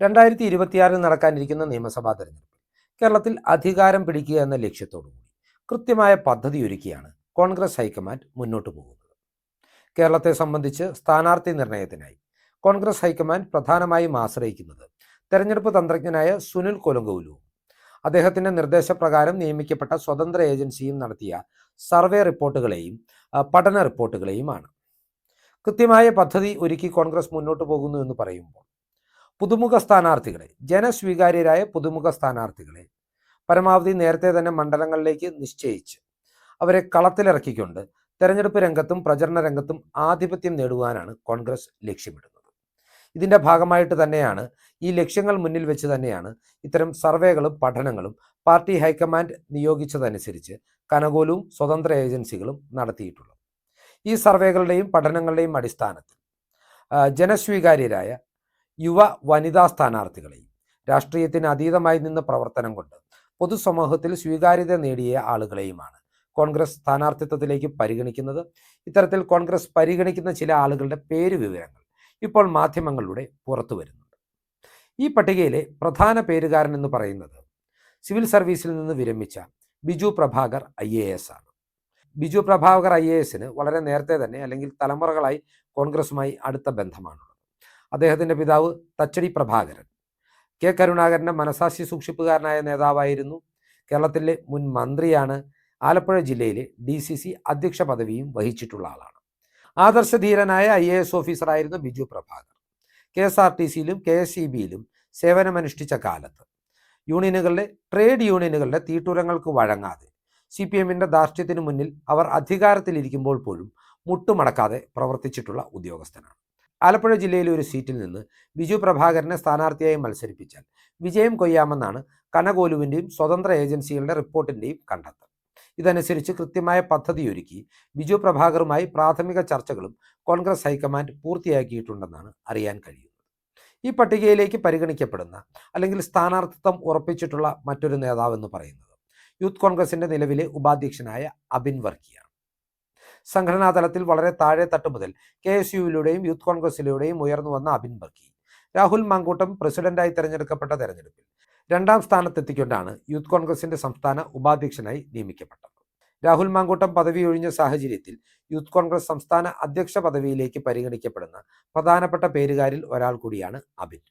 രണ്ടായിരത്തി ഇരുപത്തിയാറിൽ നടക്കാനിരിക്കുന്ന നിയമസഭാ തെരഞ്ഞെടുപ്പ് കേരളത്തിൽ അധികാരം പിടിക്കുക എന്ന ലക്ഷ്യത്തോടുകൂടി കൃത്യമായ പദ്ധതി ഒരുക്കിയാണ് കോൺഗ്രസ് ഹൈക്കമാൻഡ് മുന്നോട്ട് പോകുന്നത്. കേരളത്തെ സംബന്ധിച്ച് സ്ഥാനാർത്ഥി നിർണയത്തിനായി കോൺഗ്രസ് ഹൈക്കമാൻഡ് പ്രധാനമായും ആശ്രയിക്കുന്നത് തെരഞ്ഞെടുപ്പ് തന്ത്രജ്ഞനായ സുനിൽ കൊലങ്കോലുവും. അദ്ദേഹത്തിന്റെ നിർദ്ദേശപ്രകാരം നിയമിക്കപ്പെട്ട സ്വതന്ത്ര ഏജൻസിയും നടത്തിയ സർവേ റിപ്പോർട്ടുകളെയും പഠന റിപ്പോർട്ടുകളെയുമാണ്. കൃത്യമായ പദ്ധതി ഒരുക്കി കോൺഗ്രസ് മുന്നോട്ട് പോകുന്നു എന്ന് പറയുമ്പോൾ പുതുമുഖ സ്ഥാനാർത്ഥികളെ ജനസ്വീകാര്യരായ പുതുമുഖ സ്ഥാനാർത്ഥികളെ പരമാവധി നേരത്തെ തന്നെ മണ്ഡലങ്ങളിലേക്ക് നിശ്ചയിച്ച് അവരെ കളത്തിലിറക്കിക്കൊണ്ട് തെരഞ്ഞെടുപ്പ് രംഗത്തും പ്രചരണ രംഗത്തും ആധിപത്യം നേടുവാനാണ് കോൺഗ്രസ് ലക്ഷ്യമിടുന്നത്. ഇതിന്റെ ഭാഗമായിട്ട് തന്നെയാണ് ഈ ലക്ഷ്യങ്ങൾ മുന്നിൽ വെച്ച് തന്നെയാണ് ഇത്തരം സർവേകളും പഠനങ്ങളും പാർട്ടി ഹൈക്കമാൻഡ് നിയോഗിച്ചതനുസരിച്ച് കനകോലും സ്വതന്ത്ര ഏജൻസികളും നടത്തിയിട്ടുള്ളത്. ഈ സർവേകളുടെയും പഠനങ്ങളുടെയും അടിസ്ഥാനത്തിൽ ജനസ്വീകാര്യരായ യുവ വനിതാ സ്ഥാനാർത്ഥികളെയും രാഷ്ട്രീയത്തിന് അതീതമായി നിന്ന് പ്രവർത്തനം കൊണ്ട് പൊതുസമൂഹത്തിൽ സ്വീകാര്യത നേടിയ ആളുകളെയുമാണ് കോൺഗ്രസ് സ്ഥാനാർത്ഥിത്വത്തിലേക്ക് പരിഗണിക്കുന്നത്. ഇത്തരത്തിൽ കോൺഗ്രസ് പരിഗണിക്കുന്ന ചില ആളുകളുടെ പേര് വിവരങ്ങൾ ഇപ്പോൾ മാധ്യമങ്ങളിലൂടെ പുറത്തു വരുന്നുണ്ട്. ഈ പട്ടികയിലെ പ്രധാന പേരുകാരൻ എന്ന് പറയുന്നത് സിവിൽ സർവീസിൽ നിന്ന് വിരമിച്ച Biju Prabhakar I A S ആണ്. ബിജു പ്രഭാകർ ഐ എ എസിന് വളരെ നേരത്തെ തന്നെ അല്ലെങ്കിൽ തലമുറകളായി കോൺഗ്രസുമായി അടുത്ത ബന്ധമാണുള്ളത് അദ്ദേഹത്തിന്റെ പിതാവ് തച്ചടി പ്രഭാകരൻ. കെ. കരുണാകരന്റെ മനസാക്ഷി സൂക്ഷിപ്പുകാരനായ നേതാവായിരുന്നു. കേരളത്തിലെ മുൻ മന്ത്രിയാണ്. ആലപ്പുഴ ജില്ലയിലെ ഡി സി സി അധ്യക്ഷ പദവിയും വഹിച്ചിട്ടുള്ള ആളാണ്. ആദർശധീരനായ I A S ഓഫീസറായിരുന്നു Biju Prabhakar K S R T സിയിലും K S E ബിയിലും സേവനമനുഷ്ഠിച്ച കാലത്ത് യൂണിയനുകളുടെ ട്രേഡ് യൂണിയനുകളുടെ തീട്ടൂരങ്ങൾക്ക് വഴങ്ങാതെ സി പി എമ്മിന്റെ ധാർഷ്ട്യത്തിന് മുന്നിൽ അവർ അധികാരത്തിലിരിക്കുമ്പോൾ പോലും മുട്ടുമടക്കാതെ പ്രവർത്തിച്ചിട്ടുള്ള ഉദ്യോഗസ്ഥനാണ്. ആലപ്പുഴ ജില്ലയിലെ ഒരു സീറ്റിൽ നിന്ന് ബിജു പ്രഭാകരനെ സ്ഥാനാർത്ഥിയായി മത്സരിപ്പിച്ചാൽ വിജയം കൊയ്യാമെന്നാണ് കനകോലുവിന്റെയും സ്വതന്ത്ര ഏജൻസികളുടെ റിപ്പോർട്ടിന്റെയും കണ്ടെത്തൽ. ഇതനുസരിച്ച് കൃത്യമായ പദ്ധതിയൊരുക്കി ബിജു പ്രഭാകറുമായി പ്രാഥമിക ചർച്ചകളും കോൺഗ്രസ് ഹൈക്കമാൻഡ് പൂർത്തിയാക്കിയിട്ടുണ്ടെന്നാണ് അറിയാൻ കഴിയുന്നത്. ഈ പട്ടികയിലേക്ക് പരിഗണിക്കപ്പെടുന്ന അല്ലെങ്കിൽ സ്ഥാനാർത്ഥിത്വം ഉറപ്പിച്ചിട്ടുള്ള മറ്റൊരു നേതാവ് എന്ന് പറയുന്നത് യൂത്ത് കോൺഗ്രസിന്റെ നിലവിലെ ഉപാധ്യക്ഷനായ അബിൻ വർക്കിയാണ്. സംഘടനാ തലത്തിൽ വളരെ താഴെ തട്ട് മുതൽ കെ എസ് യുവിലൂടെയും യൂത്ത് കോൺഗ്രസിലൂടെയും ഉയർന്നു വന്ന അബിൻ വർക്കി രാഹുൽ മാങ്കൂട്ടം പ്രസിഡന്റായി തെരഞ്ഞെടുക്കപ്പെട്ട തെരഞ്ഞെടുപ്പിൽ രണ്ടാം സ്ഥാനത്തെത്തിക്കൊണ്ടാണ് യൂത്ത് കോൺഗ്രസിന്റെ സംസ്ഥാന ഉപാധ്യക്ഷനായി നിയമിക്കപ്പെട്ടത്. രാഹുൽ മാങ്കൂട്ടം പദവി ഒഴിഞ്ഞ സാഹചര്യത്തിൽ യൂത്ത് കോൺഗ്രസ് സംസ്ഥാന അധ്യക്ഷ പദവിയിലേക്ക് പരിഗണിക്കപ്പെടുന്ന പ്രധാനപ്പെട്ട പേരുകാരിൽ ഒരാൾ കൂടിയാണ് അബിൻ.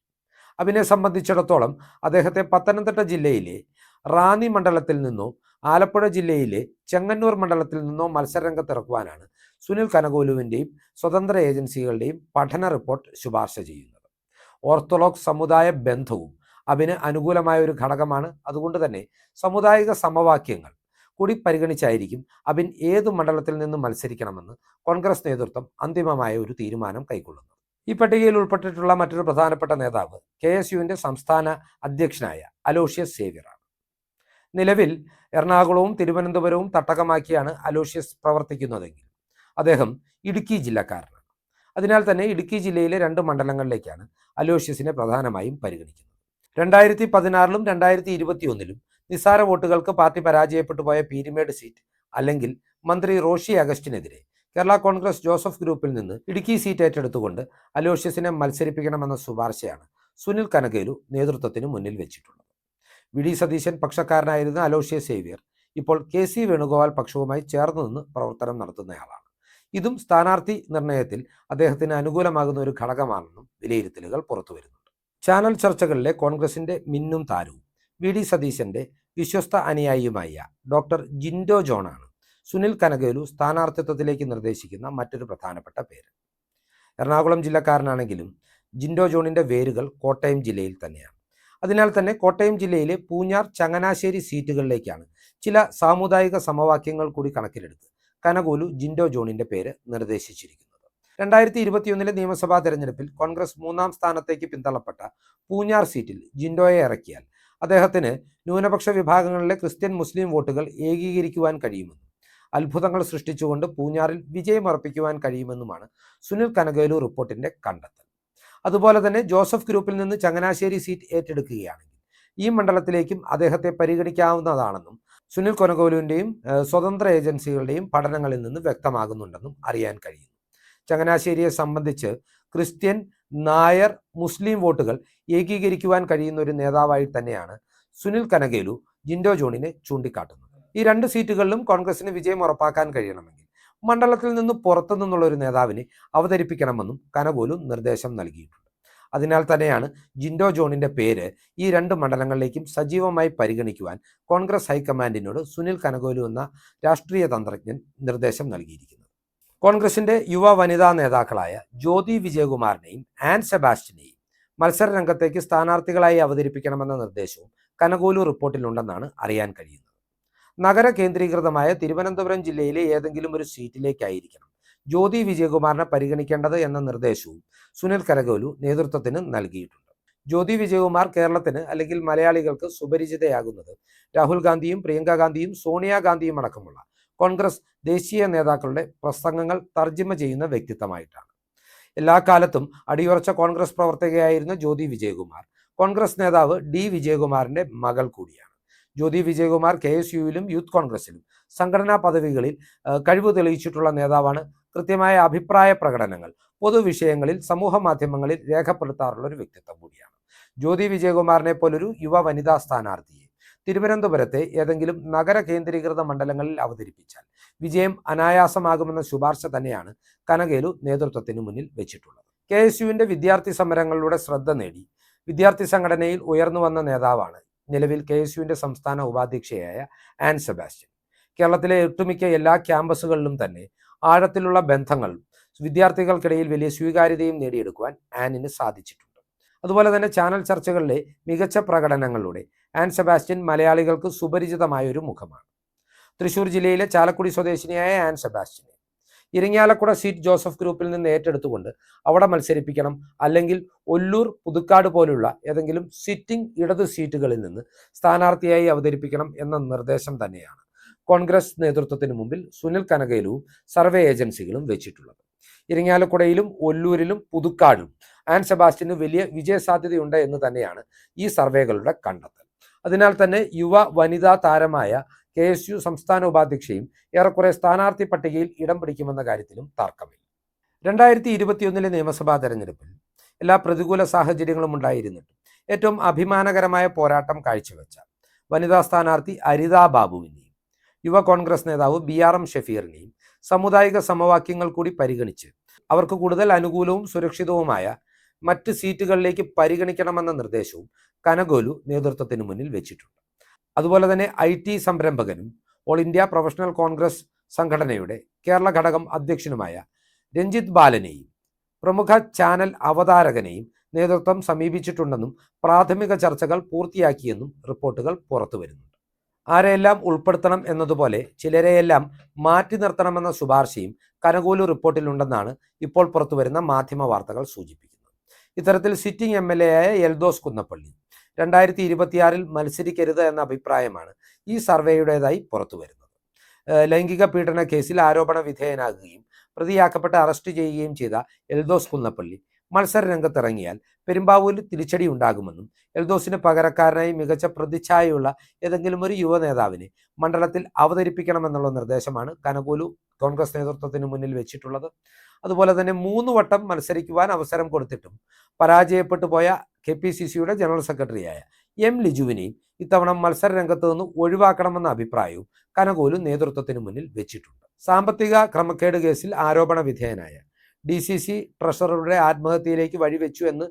അബിനെ സംബന്ധിച്ചിടത്തോളം അദ്ദേഹത്തെ പത്തനംതിട്ട ജില്ലയിലെ റാന്നി മണ്ഡലത്തിൽ നിന്നോ ആലപ്പുഴ ജില്ലയിലെ ചെങ്ങന്നൂർ മണ്ഡലത്തിൽ നിന്നോ മത്സരരംഗത്തിറക്കുവാനാണ് സുനിൽ കനകോലുവിന്റെയും സ്വതന്ത്ര ഏജൻസികളുടെയും പഠന റിപ്പോർട്ട് ശുപാർശ ചെയ്യുന്നത്. ഓർത്തഡോക്സ് സമുദായ ബന്ധവും അതിന് അനുകൂലമായ ഒരു ഘടകമാണ്. അതുകൊണ്ട് തന്നെ സമുദായിക സമവാക്യങ്ങൾ കൂടി പരിഗണിച്ചായിരിക്കും അബിൻ ഏതു മണ്ഡലത്തിൽ നിന്ന് മത്സരിക്കണമെന്ന് കോൺഗ്രസ് നേതൃത്വം അന്തിമമായ ഒരു തീരുമാനം കൈക്കൊള്ളുന്നത്. ഈ പട്ടികയിൽ ഉൾപ്പെട്ടിട്ടുള്ള മറ്റൊരു പ്രധാനപ്പെട്ട നേതാവ് കെ എസ് യുവിന്റെ സംസ്ഥാന അധ്യക്ഷനായ അലോഷ്യസ് സേവ്യറാണ്. നിലവിൽ എറണാകുളവും തിരുവനന്തപുരവും തട്ടകമാക്കിയാണ് അലോഷ്യസ് പ്രവർത്തിക്കുന്നതെങ്കിൽ അദ്ദേഹം ഇടുക്കി ജില്ലക്കാരനാണ്. അതിനാൽ തന്നെ ഇടുക്കി ജില്ലയിലെ രണ്ട് മണ്ഡലങ്ങളിലേക്കാണ് അലോഷ്യസിനെ പ്രധാനമായും പരിഗണിക്കുന്നത്. രണ്ടായിരത്തി പതിനാറിലും രണ്ടായിരത്തി ഇരുപത്തി ഒന്നിലും നിസ്സാര വോട്ടുകൾക്ക് പാർട്ടി പരാജയപ്പെട്ടു പോയ പീരിമേഡ് സീറ്റ് അല്ലെങ്കിൽ മന്ത്രി റോഷി അഗസ്റ്റിനെതിരെ കേരള കോൺഗ്രസ് ജോസഫ് ഗ്രൂപ്പിൽ നിന്ന് ഇടുക്കി സീറ്റ് ഏറ്റെടുത്തുകൊണ്ട് അലോഷ്യസിനെ മത്സരിപ്പിക്കണമെന്ന ശുപാർശയാണ് സുനിൽ കനകേലു നേതൃത്വത്തിന് മുന്നിൽ വെച്ചിട്ടുള്ളത്. വി. ഡി. സതീശൻ പക്ഷക്കാരനായിരുന്ന അലോഷ്യ സേവ്യർ. ഇപ്പോൾ കെ. സി. വേണുഗോപാൽ പക്ഷവുമായി ചേർന്ന് നിന്ന് പ്രവർത്തനം നടത്തുന്നയാളാണ്. ഇതും സ്ഥാനാർത്ഥി നിർണയത്തിൽ അദ്ദേഹത്തിന് അനുകൂലമാകുന്ന ഒരു ഘടകമാണെന്നും വിലയിരുത്തലുകൾ പുറത്തുവരുന്നുണ്ട് ചാനൽ ചർച്ചകളിലെ കോൺഗ്രസിന്റെ മിന്നും താരവും വി. ഡി. സതീശന്റെ വിശ്വസ്ത അനുയായിയുമായ ഡോക്ടർ ജിൻഡോ ജോണാണ് സുനിൽ കനകേലു സ്ഥാനാർത്ഥിത്വത്തിലേക്ക് നിർദ്ദേശിക്കുന്ന മറ്റൊരു പ്രധാനപ്പെട്ട പേര്. എറണാകുളം ജില്ലക്കാരനാണെങ്കിലും ജിൻഡോ ജോണിന്റെ വേരുകൾ കോട്ടയം ജില്ലയിൽ തന്നെയാണ്. അതിനാൽ തന്നെ കോട്ടയം ജില്ലയിലെ പൂഞ്ഞാർ ചങ്ങനാശ്ശേരി സീറ്റുകളിലേക്കാണ് ചില സാമുദായിക സമവാക്യങ്ങൾ കൂടി കണക്കിലെടുത്ത് കനകോലു ജിൻഡോ ജോണിന്റെ പേര് നിർദ്ദേശിച്ചിരിക്കുന്നത്. രണ്ടായിരത്തി ഇരുപത്തിയൊന്നിലെ നിയമസഭാ തെരഞ്ഞെടുപ്പിൽ കോൺഗ്രസ് മൂന്നാം സ്ഥാനത്തേക്ക് പിന്തള്ളപ്പെട്ട പൂഞ്ഞാർ സീറ്റിൽ ജിൻഡോയെ ഇറക്കിയാൽ അദ്ദേഹത്തിന് ന്യൂനപക്ഷ വിഭാഗങ്ങളിലെ ക്രിസ്ത്യൻ മുസ്ലിം വോട്ടുകൾ ഏകീകരിക്കുവാൻ കഴിയുമെന്നും അത്ഭുതങ്ങൾ സൃഷ്ടിച്ചുകൊണ്ട് പൂഞ്ഞാറിൽ വിജയമർപ്പിക്കുവാൻ കഴിയുമെന്നുമാണ് സുനിൽ കനകേലു റിപ്പോർട്ടിന്റെ കണ്ടെത്തൽ. അതുപോലെ തന്നെ ജോസഫ് ഗ്രൂപ്പിൽ നിന്ന് ചങ്ങനാശ്ശേരി സീറ്റ് ഏറ്റെടുക്കുകയാണെങ്കിൽ ഈ മണ്ഡലത്തിലേക്കും അദ്ദേഹത്തെ പരിഗണിക്കാവുന്നതാണെന്നും സുനിൽ കൊനകോലുവിന്റെയും സ്വതന്ത്ര ഏജൻസികളുടെയും പഠനങ്ങളിൽ നിന്ന് വ്യക്തമാകുന്നുണ്ടെന്നും അറിയാൻ കഴിയുന്നു. ചങ്ങനാശ്ശേരിയെ സംബന്ധിച്ച് ക്രിസ്ത്യൻ നായർ മുസ്ലിം വോട്ടുകൾ ഏകീകരിക്കുവാൻ കഴിയുന്ന ഒരു നേതാവായി തന്നെയാണ് സുനിൽ കനകേലു ജിൻഡോ ജോണിനെ ചൂണ്ടിക്കാട്ടുന്നത്. ഈ രണ്ട് സീറ്റുകളിലും കോൺഗ്രസിന് വിജയം ഉറപ്പാക്കാൻ കഴിയണമെങ്കിൽ മണ്ഡലത്തിൽ നിന്ന് പുറത്തു നിന്നുള്ള ഒരു നേതാവിനെ അവതരിപ്പിക്കണമെന്നും കനകോലു നിർദ്ദേശം നൽകിയിട്ടുണ്ട്. അതിനാൽ തന്നെയാണ് ജിൻഡോ ജോണിന്റെ പേര് ഈ രണ്ട് മണ്ഡലങ്ങളിലേക്കും സജീവമായി പരിഗണിക്കുവാൻ കോൺഗ്രസ് ഹൈക്കമാൻഡിനോട് സുനിൽ കനകോലു എന്ന രാഷ്ട്രീയ തന്ത്രജ്ഞൻ നിർദ്ദേശം നൽകിയിരിക്കുന്നത്. കോൺഗ്രസിന്റെ യുവ വനിതാ നേതാക്കളായ ജ്യോതി വിജയകുമാറിനെയും ആൻ സെബാസ്റ്റിനെയും മത്സര രംഗത്തേക്ക് സ്ഥാനാർത്ഥികളായി അവതരിപ്പിക്കണമെന്ന നിർദ്ദേശവും കനകോലു റിപ്പോർട്ടിലുണ്ടെന്നാണ് അറിയാൻ കഴിയുന്നത്. നഗര കേന്ദ്രീകൃതമായ തിരുവനന്തപുരം ജില്ലയിലെ ഏതെങ്കിലും ഒരു സീറ്റിലേക്കായിരിക്കണം. ജ്യോതി വിജയകുമാറിനെ പരിഗണിക്കേണ്ടത് എന്ന നിർദ്ദേശവും സുനിൽ കരകോലു നേതൃത്വത്തിന് നൽകിയിട്ടുണ്ട്. ജ്യോതി വിജയകുമാർ കേരളത്തിന് അല്ലെങ്കിൽ മലയാളികൾക്ക് സുപരിചിതയാകുന്നത് രാഹുൽ ഗാന്ധിയും പ്രിയങ്ക ഗാന്ധിയും സോണിയാഗാന്ധിയും അടക്കമുള്ള കോൺഗ്രസ് ദേശീയ നേതാക്കളുടെ പ്രസംഗങ്ങൾ തർജിമ ചെയ്യുന്ന വ്യക്തിത്വമായിട്ടാണ്. എല്ലാ കാലത്തും അടിയുറച്ച കോൺഗ്രസ് പ്രവർത്തകയായിരുന്ന ജ്യോതി വിജയകുമാർ കോൺഗ്രസ് നേതാവ് ഡി വിജയകുമാറിന്റെ മകൾ കൂടിയാണ്. ജ്യോതി വിജയകുമാർ കെ എസ് യുവിലും യൂത്ത് കോൺഗ്രസിലും. സംഘടനാ പദവികളിൽ കഴിവ് തെളിയിച്ചിട്ടുള്ള നേതാവാണ്. കൃത്യമായ അഭിപ്രായ പ്രകടനങ്ങൾ പൊതുവിഷയങ്ങളിൽ സമൂഹ മാധ്യമങ്ങളിൽ രേഖപ്പെടുത്താറുള്ള ഒരു വ്യക്തിത്വം കൂടിയാണ്. ജ്യോതി വിജയകുമാറിനെ പോലൊരു യുവ വനിതാ സ്ഥാനാർത്ഥിയെ തിരുവനന്തപുരത്തെ ഏതെങ്കിലും നഗര കേന്ദ്രീകൃത മണ്ഡലങ്ങളിൽ അവതരിപ്പിച്ചാൽ വിജയം അനായാസമാകുമെന്ന ശുപാർശ തന്നെയാണ് കനകേലു നേതൃത്വത്തിന് മുന്നിൽ വെച്ചിട്ടുള്ളത്. കെ എസ് യുവിന്റെ വിദ്യാർത്ഥി സമരങ്ങളിലൂടെ ശ്രദ്ധ നേടി വിദ്യാർത്ഥി സംഘടനയിൽ ഉയർന്നു വന്ന നേതാവാണ് നിലവിൽ കെ എസ് യുവിന്റെ സംസ്ഥാന ഉപാധ്യക്ഷയായ ആൻ സെബാസ്റ്റ്യൻ. കേരളത്തിലെ ഒട്ടുമിക്ക എല്ലാ ക്യാമ്പസുകളിലും തന്നെ ആഴത്തിലുള്ള ബന്ധങ്ങൾ വിദ്യാർത്ഥികൾക്കിടയിൽ വലിയ സ്വീകാര്യതയും നേടിയെടുക്കുവാൻ ആനിന് സാധിച്ചിട്ടുണ്ട്. അതുപോലെ തന്നെ ചാനൽ ചർച്ചകളിലെ മികച്ച പ്രകടനങ്ങളിലൂടെ ആൻ സെബാസ്റ്റ്യൻ മലയാളികൾക്ക് സുപരിചിതമായ ഒരു മുഖമാണ്. തൃശൂർ ജില്ലയിലെ ചാലക്കുടി സ്വദേശിനിയായ ആൻ സെബാസ്റ്റ്യനെ ഇരിങ്ങാലക്കുട സീറ്റ് ജോസഫ് ഗ്രൂപ്പിൽ നിന്ന് ഏറ്റെടുത്തുകൊണ്ട് അവിടെ മത്സരിപ്പിക്കണം. അല്ലെങ്കിൽ ഒല്ലൂർ പുതുക്കാട് പോലുള്ള ഏതെങ്കിലും സിറ്റിംഗ് ഇടത് സീറ്റുകളിൽ നിന്ന് സ്ഥാനാർത്ഥിയായി അവതരിപ്പിക്കണം എന്ന നിർദ്ദേശം തന്നെയാണ് കോൺഗ്രസ് നേതൃത്വത്തിന് മുമ്പിൽ സുനിൽ കനകയിലും സർവേ ഏജൻസികളും വെച്ചിട്ടുള്ളത്. ഇരിങ്ങാലക്കുടയിലും ഒല്ലൂരിലും പുതുക്കാടും ആൻ സെബാസ്റ്റ്യന് വലിയ വിജയസാധ്യതയുണ്ട് എന്ന് തന്നെയാണ് ഈ സർവേകളുടെ കണ്ടെത്തൽ. അതിനാൽ തന്നെ യുവ വനിതാ താരമായ കെ എസ് യു സംസ്ഥാന ഉപാധ്യക്ഷയും ഏറെക്കുറെ സ്ഥാനാർത്ഥി പട്ടികയിൽ ഇടം പിടിക്കുമെന്ന കാര്യത്തിലും തർക്കമില്ല. രണ്ടായിരത്തി ഇരുപത്തിയൊന്നിലെ നിയമസഭാ തെരഞ്ഞെടുപ്പിൽ എല്ലാ പ്രതികൂല സാഹചര്യങ്ങളും ഉണ്ടായിരുന്നിട്ടും ഏറ്റവും അഭിമാനകരമായ പോരാട്ടം കാഴ്ചവെച്ച വനിതാ സ്ഥാനാർത്ഥി അരിതാ ബാബുവിനെയും യുവ കോൺഗ്രസ് നേതാവ് ബി ആർ എം ഷഫീറിനെയും സാമുദായിക സമവാക്യങ്ങൾ കൂടി പരിഗണിച്ച് അവർക്ക് കൂടുതൽ അനുകൂലവും സുരക്ഷിതവുമായ മറ്റ് സീറ്റുകളിലേക്ക് പരിഗണിക്കണമെന്ന നിർദ്ദേശവും കനഗോലു നേതൃത്വത്തിന് മുന്നിൽ വെച്ചിട്ടുണ്ട്. അതുപോലെ തന്നെ ഐ ടി സംരംഭകനും ഓൾ ഇന്ത്യ പ്രൊഫഷണൽ കോൺഗ്രസ് സംഘടനയുടെ കേരള ഘടകം അധ്യക്ഷനുമായ രഞ്ജിത്ത് ബാലനെയും പ്രമുഖ ചാനൽ അവതാരകനെയും നേതൃത്വം സമീപിച്ചിട്ടുണ്ടെന്നും പ്രാഥമിക ചർച്ചകൾ പൂർത്തിയാക്കിയെന്നും റിപ്പോർട്ടുകൾ പുറത്തു വരുന്നുണ്ട്. ആരെയെല്ലാം ഉൾപ്പെടുത്തണം എന്നതുപോലെ ചിലരെയെല്ലാം മാറ്റി നിർത്തണമെന്ന ശുപാർശയും കനകൂലു റിപ്പോർട്ടിലുണ്ടെന്നാണ് ഇപ്പോൾ പുറത്തുവരുന്ന മാധ്യമ വാർത്തകൾ സൂചിപ്പിക്കുന്നത്. ഇത്തരത്തിൽ സിറ്റിംഗ് എം എൽ എ ആയ എൽദോസ് കുന്നപ്പള്ളി രണ്ടായിരത്തി ഇരുപത്തിയാറിൽ മത്സരിക്കരുത് എന്ന അഭിപ്രായമാണ് ഈ സർവേയുടേതായി പുറത്തു വരുന്നത്. ലൈംഗിക പീഡന കേസിൽ ആരോപണ വിധേയനാകുകയും പ്രതിയാക്കപ്പെട്ട് അറസ്റ്റ് ചെയ്യുകയും ചെയ്ത എൽദോസ് കുന്നപ്പള്ളി മത്സര രംഗത്തിറങ്ങിയാൽ പെരുമ്പാവൂരിൽ തിരിച്ചടി ഉണ്ടാകുമെന്നും എൽദോസിന് പകരക്കാരനായി മികച്ച പ്രതിച്ഛായയുള്ള ഏതെങ്കിലും ഒരു യുവ നേതാവിനെ മണ്ഡലത്തിൽ അവതരിപ്പിക്കണമെന്നുള്ള നിർദ്ദേശമാണ് കനകൂലു കോൺഗ്രസ് നേതൃത്വത്തിന് മുന്നിൽ വെച്ചിട്ടുള്ളത്. അതുപോലെ തന്നെ മൂന്ന് വട്ടം മത്സരിക്കുവാൻ അവസരം കൊടുത്തിട്ടും പരാജയപ്പെട്ടു പോയ കെ പി സി സിയുടെ ജനറൽ സെക്രട്ടറിയായ എം ലിജുവിനെയും ഇത്തവണ മത്സര രംഗത്ത് നിന്ന് ഒഴിവാക്കണമെന്ന അഭിപ്രായവും കനകോലു നേതൃത്വത്തിന് മുന്നിൽ വെച്ചിട്ടുണ്ട്. സാമ്പത്തിക ക്രമക്കേട് കേസിൽ ആരോപണ വിധേയനായ ഡി സി സി ട്രഷററുടെ ആത്മഹത്യയിലേക്ക് വഴിവെച്ചു എന്ന്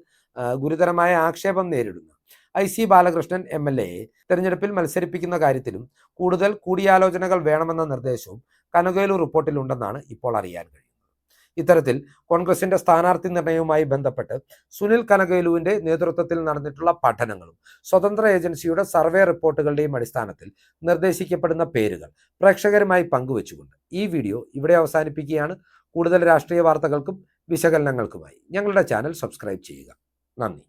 ഗുരുതരമായ ആക്ഷേപം നേരിടുന്ന I C Balakrishnan M L എയെ തെരഞ്ഞെടുപ്പിൽ മത്സരിപ്പിക്കുന്ന കാര്യത്തിലും കൂടുതൽ കൂടിയാലോചനകൾ വേണമെന്ന നിർദ്ദേശവും കനകേലു റിപ്പോർട്ടിലുണ്ടെന്നാണ് ഇപ്പോൾ അറിയാൻ കഴിയുന്നത്. ഇത്തരത്തിൽ കോൺഗ്രസിന്റെ സ്ഥാനാർത്ഥി നിർണയവുമായി ബന്ധപ്പെട്ട് സുനിൽ കനകേലുവിന്റെ നേതൃത്വത്തിൽ നടന്നിട്ടുള്ള പഠനങ്ങളും സ്വതന്ത്ര ഏജൻസിയുടെ സർവേ റിപ്പോർട്ടുകളുടെയും അടിസ്ഥാനത്തിൽ നിർദ്ദേശിക്കപ്പെടുന്ന പേരുകൾ പ്രേക്ഷകരുമായി പങ്കുവച്ചുകൊണ്ട് ഈ വീഡിയോ ഇവിടെ അവസാനിപ്പിക്കുകയാണ്. കൂടുതൽ രാഷ്ട്രീയ വാർത്തകൾക്കും വിശകലനങ്ങൾക്കുമായി ഞങ്ങളുടെ ചാനൽ സബ്സ്ക്രൈബ് ചെയ്യുക. നന്ദി.